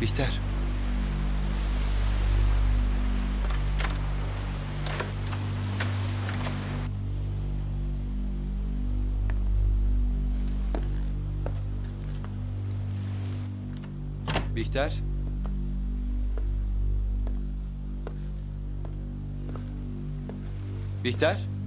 Bihter. Bihter. Bihter.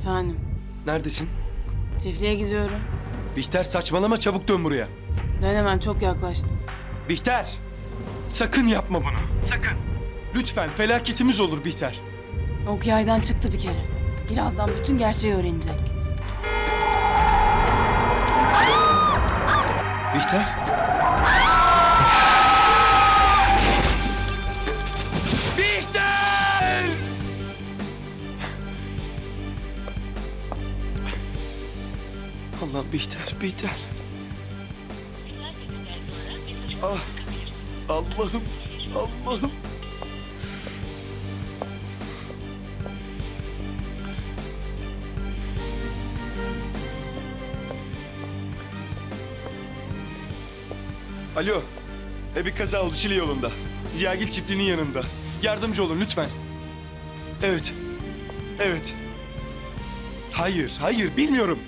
Efendim, Neredesin? çiftliğe gidiyorum. Bihter saçmalama çabuk dön buraya. Dönemem, çok yaklaştım. Bihter! Sakın yapma bunu. Sakın. Lütfen felaketimiz olur Bihter. Ok yaydan çıktı bir kere. Birazdan bütün gerçeği öğrenecek. Bihter? Allah Bihter, Bihter. Ah, Allah'ım, Allah'ım. Alo. E bir kaza oldu Şili yolunda. Ziyagil çiftliğinin yanında. Yardımcı olun lütfen. Evet. Evet. Hayır, hayır bilmiyorum.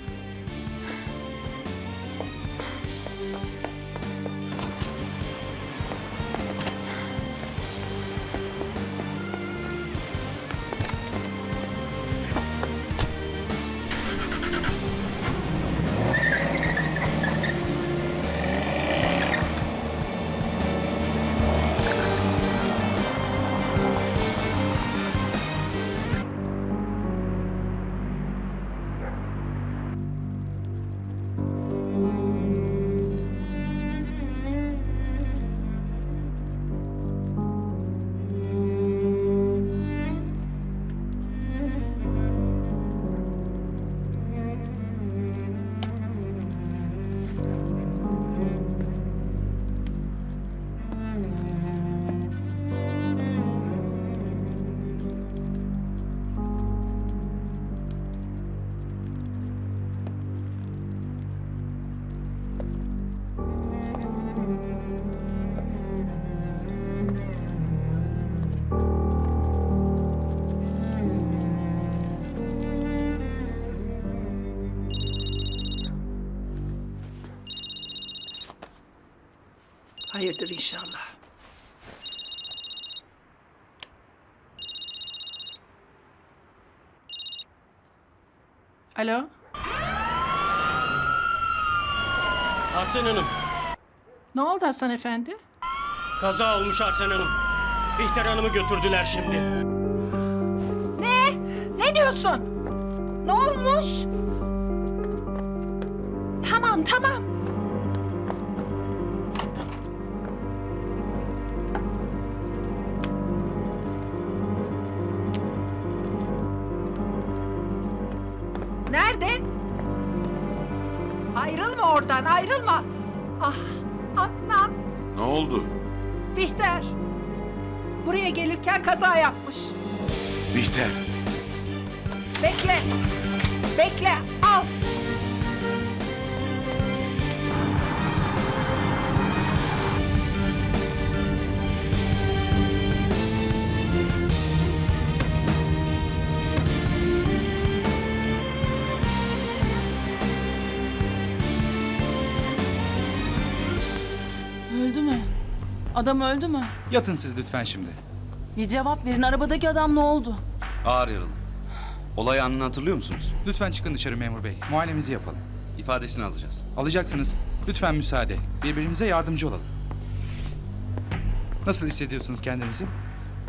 Hayırdır inşallah. Alo, Arsen Hanım, ne oldu Hasan Efendi? kaza olmuş Arsen Hanım. Bihter Hanım'ı götürdüler şimdi. Ne? Ne diyorsun? Ne olmuş? Tamam, tamam. Nerede? Ayrılma oradan, ayrılma. Ah, Adnan, Ne oldu? Bihter. Buraya gelirken kaza yapmış. Bihter. Bekle. Bekle. Al. Adam öldü mü? Yatın siz lütfen şimdi. Bir cevap verin. Arabadaki adam ne oldu? Ağır yaralı. Olay anını hatırlıyor musunuz? Lütfen çıkın dışarı memur bey. Muayenemizi yapalım. İfadesini alacağız. Alacaksınız. Lütfen müsaade. Birbirimize yardımcı olalım. Nasıl hissediyorsunuz kendinizi?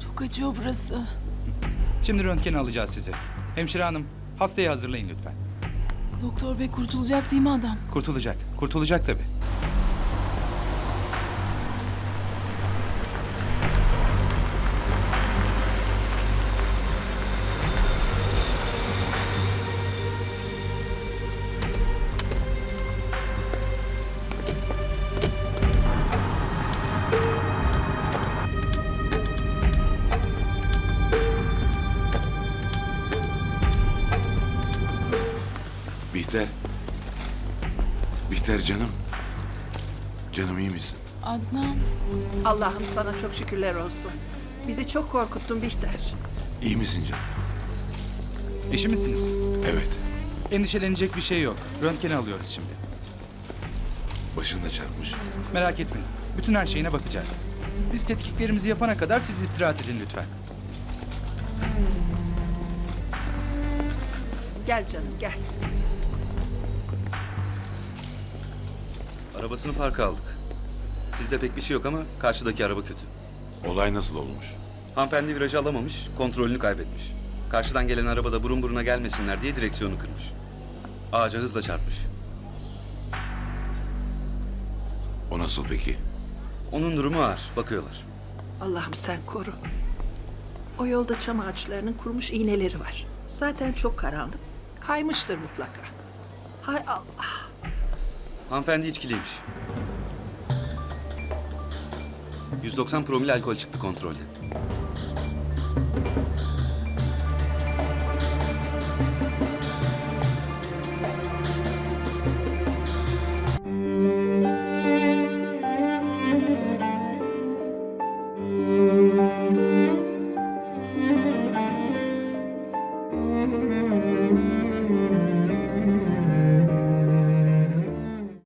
Çok acıyor burası. Şimdi röntgeni alacağız sizi. Hemşire hanım, hastayı hazırlayın lütfen. Doktor bey kurtulacak değil mi adam? Kurtulacak. Kurtulacak tabii. Bihter canım. Canım iyi misin? Adnan. Allah'ım sana çok şükürler olsun. Bizi çok korkuttun Bihter. İyi misin canım? Eşi misiniz siz? Evet. Endişelenecek bir şey yok. Röntgeni alıyoruz şimdi. Başında çarpmış. Merak etmeyin. Bütün her şeyine bakacağız. Biz tetkiklerimizi yapana kadar siz istirahat edin lütfen. Gel canım gel. Arabasını parka aldık. Sizde pek bir şey yok ama karşıdaki araba kötü. Olay nasıl olmuş? Hanımefendi virajı alamamış, kontrolünü kaybetmiş. Karşıdan gelen araba da burun buruna gelmesinler diye direksiyonu kırmış. Ağaca hızla çarpmış. O nasıl peki? Onun durumu ağır, bakıyorlar. Allah'ım sen koru. O yolda çam ağaçlarının kurumuş iğneleri var. Zaten çok karanlık. Kaymıştır mutlaka. Hay Allah. Hanımefendi içkiliymiş. 190 promil alkol çıktı kontrolde.